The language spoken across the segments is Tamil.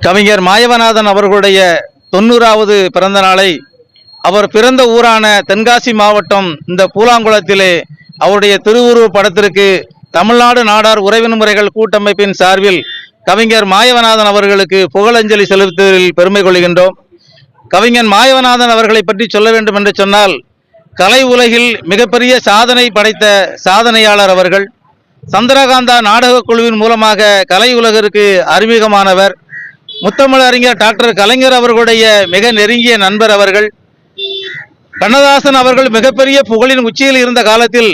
கவிஞர் மாயவநாதன் அவர்களுடைய தொண்ணூறாவது பிறந்த நாளை அவர் பிறந்த ஊரான தென்காசி மாவட்டம் இந்த பூலாங்குளத்திலே அவருடைய திருவுருவ படத்திற்கு தமிழ்நாடு நாடார் உறவின் முறைகள் கூட்டமைப்பின் சார்பில் கவிஞர் மாயவநாதன் அவர்களுக்கு புகழஞ்சலி செலுத்துவதில் பெருமை கொள்கின்றோம். கவிஞன் மாயவநாதன் அவர்களை பற்றி சொல்ல வேண்டும் என்று சொன்னால் கலை உலகில் மிகப்பெரிய சாதனை படைத்த சாதனையாளர் அவர்கள். சந்திரகாந்தா நாடகக் குழுவின் மூலமாக கலை உலகிற்கு அறிமுகமானவர். முத்தமிழறிஞர் டாக்டர் கலைஞர் அவர்களுடைய மிக நெருங்கிய நண்பர் அவர்கள். கண்ணதாசன் அவர்கள் மிகப்பெரிய புகழின் உச்சியில் இருந்த காலத்தில்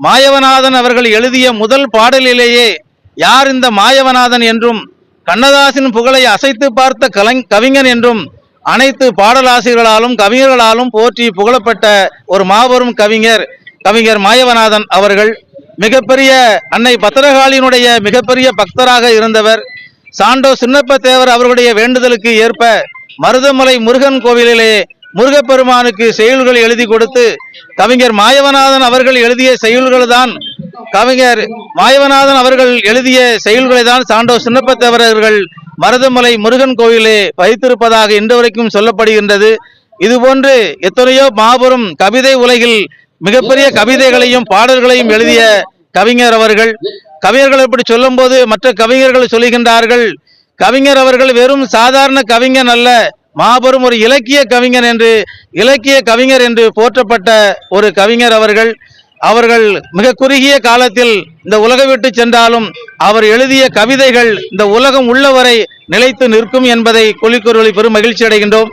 மாயவநாதன் அவர்கள் எழுதிய முதல் பாடலிலேயே யார் இந்த மாயவநாதன் என்றும் கண்ணதாசின் புகழை அசைத்து பார்த்த கலை கவிஞன் என்றும் அனைத்து பாடலாசிரியர்களாலும் கவிஞர்களாலும் போற்றி புகழப்பட்ட ஒரு மாபெரும் கவிஞர் கவிஞர் மாயவநாதன் அவர்கள். மிகப்பெரிய அன்னை பத்திரகாளியினுடைய மிகப்பெரிய பக்தராக இருந்தவர். சாண்டோ சின்னப்ப தேவர் அவர்களுடைய வேண்டுதலுக்கு ஏற்ப மருதமலை முருகன் கோவிலிலே முருகப்பெருமானுக்கு செயல்கள் எழுதி கொடுத்து கவிஞர் மாயவநாதன் அவர்கள் எழுதிய செயல்கள் தான் கவிஞர் மாயவநாதன் அவர்கள் எழுதிய செயல்களை தான் சாண்டோ சின்னப்ப தேவரர்கள் மருதமலை முருகன் கோவிலே வைத்திருப்பதாக இன்று வரைக்கும் சொல்லப்படுகின்றது. இதுபோன்று எத்தனையோ மாபெரும் கவிதை உலகில் மிகப்பெரிய கவிதைகளையும் பாடல்களையும் எழுதிய கவிஞர் அவர்கள். கவிஞர்கள் இப்படி சொல்லும்போது மற்ற கவிஞர்கள் சொல்லுகின்றார்கள் கவிஞர் அவர்கள் வெறும் சாதாரண கவிஞன் அல்ல மாபெரும் ஒரு இலக்கிய கவிஞன் என்று இலக்கிய கவிஞர் என்று போற்றப்பட்ட ஒரு கவிஞர் அவர்கள். அவர்கள் மிக குறுகிய காலத்தில் இந்த உலக விட்டு சென்றாலும் அவர் எழுதிய கவிதைகள் இந்த உலகம் உள்ளவரை நிலைத்து நிற்கும் என்பதை கொள்ளிக்கூறுகளில் பெரும் மகிழ்ச்சி அடைகின்றோம்.